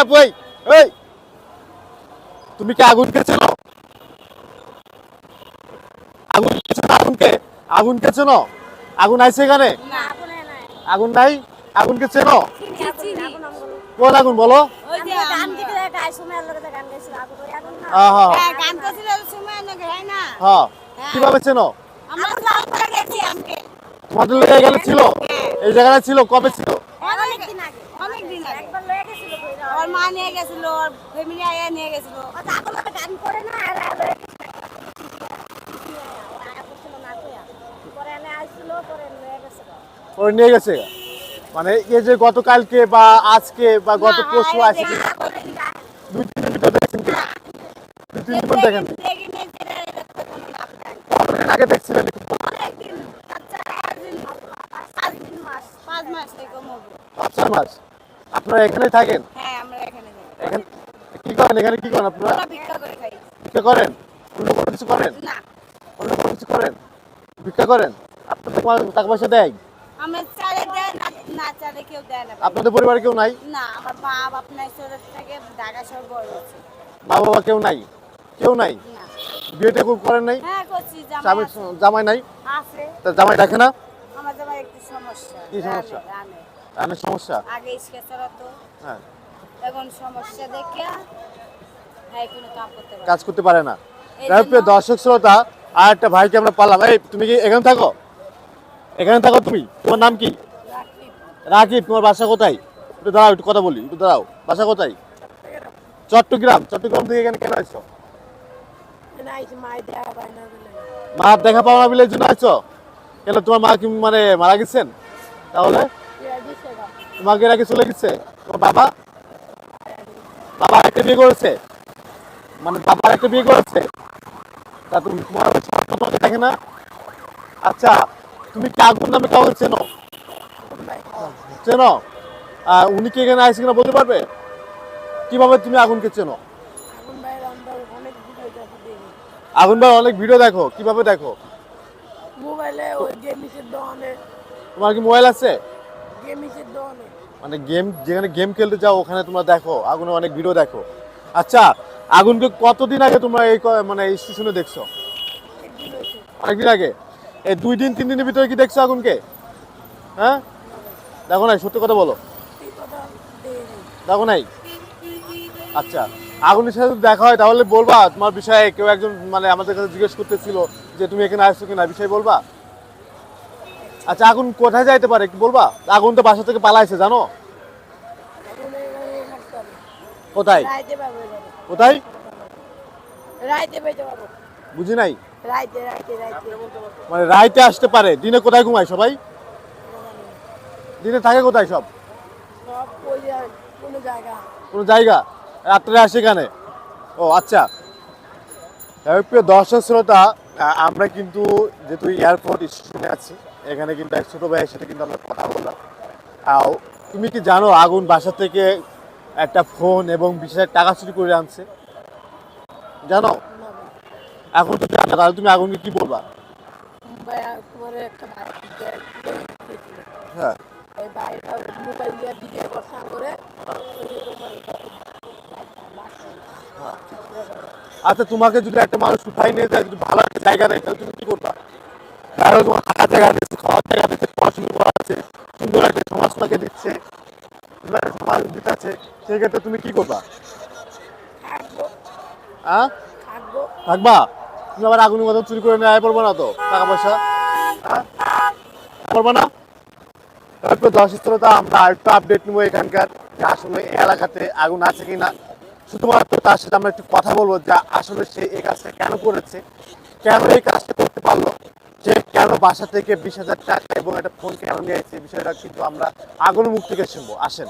আপু এই এই তুমি কি আগুনকে চেনো আগুনকে চেনো আগুনকে? আগুনকে চেনো আগুন আইছে এখানে? আগুন নাই। আগুনকে চেনো কোন আগুন বলো? আগুন আগুন হ্যাঁ হয়। না? হ্যাঁ। কীভাবে চেনো তোমাদের ছিল? এই জায়গাটা ছিল? কবে ছিল অনেক দিন আগে অনেক দিন আগে একবার লয়ে গেছিল ওর মা নিয়ে গেছিল ওর ফ্যামিলি আয়া নিয়ে গেছিল। গান করে না ওরা নিয়ে গেছে? মানে এই যে গতকালকে বা আজকে বা গত পরশু আছে দুই তিন দেখছেন কি? দুই তিন দিন দেখেন। আগে দেখছিলেন? পাঁচ মাস আপনারা এখানে থাকেন? হ্যাঁ। আমরা এখানে কি করেন? এখানে কি করেন আপনারা? ভিক্ষা করেন? অন্য কোনো কিছু করেন? না। অন্য কোনো কিছু করেন? ভিক্ষা করেন? আপনাদের টাকা পয়সা দেয়? আপনাদের পরিবারে কেউ নাই? না আমার মা বাবা কেউ নাই? কেউ নাই? বিয়েটা কেউ করেন নাই? হ্যাঁ জামাই নাই? তা জামাই ডাকে না? কি সমস্যা? রানে, রানে। রানের সমস্যা? আগে হ্যাঁ। এখন সমস্যা দেখে হ্যাঁ কোনো কাম করতে পারে কাজ করতে পারে না। প্রিয় দর্শক শ্রোতা আর একটা ভাইকে আমরা পারলাম এই তুমি কি এখানে থাকো? এখানে থাকো তুমি? তোমার নাম কি? রাকিব। তোমার বাসা কোথায়? একটু দাঁড়াও একটু কথা বলি একটু দাঁড়াও। বাসা কোথায়? চট্টগ্রাম। চট্টগ্রাম থেকে এখানে কেন আসছো মা দেখা পাওয়া না বলে জন্য আসছো কেন তোমার মা কি মানে মারা গেছেন? তাহলে? তোমাকে এর আগে চলে গেছে? তোমার বাবা? বাবা একটা বিয়ে করেছে। মানে বাবা একটা বিয়ে করেছে। তা তুমি তোমার স্বার্থ তোমাকে দেখে না? আচ্ছা তুমি কি আগুন নামে কাউকে চেনো? চেনো? আর উনি কি এখানে আসছে কিনা বলতে পারবে? কীভাবে তুমি আগুনকে চেনো? আগুন ভাই অনেক ভিডিও দেখো কীভাবে দেখো? মোবাইলে ওই গেমিসের দোকানে। তোমার কি মোবাইল আছে? গেমিসের দোকানে। মানে গেম, যেখানে গেম খেলতে যাও, ওখানে তোমরা দেখো, আগুনে অনেক ভিডিও দেখো। আচ্ছা আগুনকে কতদিন আগে তোমরা এই মানে এই স্টেশনে দেখছ? অনেকদিন আগে। এই দুই দিন, তিন দিনের ভিতরে কি দেখছ আগুনকে? হ্যাঁ? দেখো নাই, সত্যি কথা বলো। দেখো নাই? আচ্ছা আগুনের সাথে দেখা হয়, তাহলে বলবা তোমার বিষয়ে কেউ একজন মানে আমাদের কাছে জিজ্ঞেস করতেছিল যে তুমি এখানে আসছো কিনা, বিষয় বলবা? আচ্ছা আগুন কোথায় যাইতে পারে কি বলবা? আগুন তো বাসা থেকে পালাইছে জানো? কোথায়? কোথায়? বুঝি নাই? মানে রাইতে আসতে পারে। দিনে কোথায় ঘুমায় সবাই? দিনে থাকে কোথায় সব? সব কোনো জায়গা। রাত্রে আসে এখানে? ও আচ্ছা। প্রিয় দর্শক শ্রোতা আমরা কিন্তু যেহেতু এয়ারপোর্ট স্টেশনে আছি এখানে কিন্তু এক ছোটো ভাইয়ের সাথে কিন্তু আমরা কথা বললাম। আও তুমি কি জানো আগুন বাসা থেকে একটা ফোন এবং বিশেষ টাকা চুরি করে আনছে? জানো? এখন তো জানো তাহলে তুমি আগুনকে কি বলবা? হ্যাঁ। করে আচ্ছা তোমাকে যদি একটা মানুষ উঠাই নিয়ে যায় যদি ভালো একটা জায়গা দেয় তাহলে তুমি কি করবা? কারও তোমার থাকার জায়গা দিচ্ছে খাওয়ার জায়গা দিচ্ছে পড়াশোনা করা আছে সুন্দর একটা সমাজ তোমাকে দিচ্ছে সমাজ দিতেছে সেক্ষেত্রে তুমি কি করবা? হ্যাঁ? থাকবা। তুমি আবার আগুনের মতো চুরি করে নিয়ে পড়ব না তো টাকা পয়সা পড়ব না? তারপর শ্রোতা আমরা আরেকটু আপডেট নেব এখানকার যে আসলে এলাকাতে আগুন আছে কিনা। শুধুমাত্র তার সাথে আমরা একটু কথা বলব যে আসলে সে এই কাজটা কেন করেছে কেন এই কাজটা কেন বাসা থেকে বিশ হাজার টাকা এবং একটা ফোন কেন নিয়ে বিষয়টা কিন্তু আমরা আগুন মুখ থেকে শুনব। আসেন।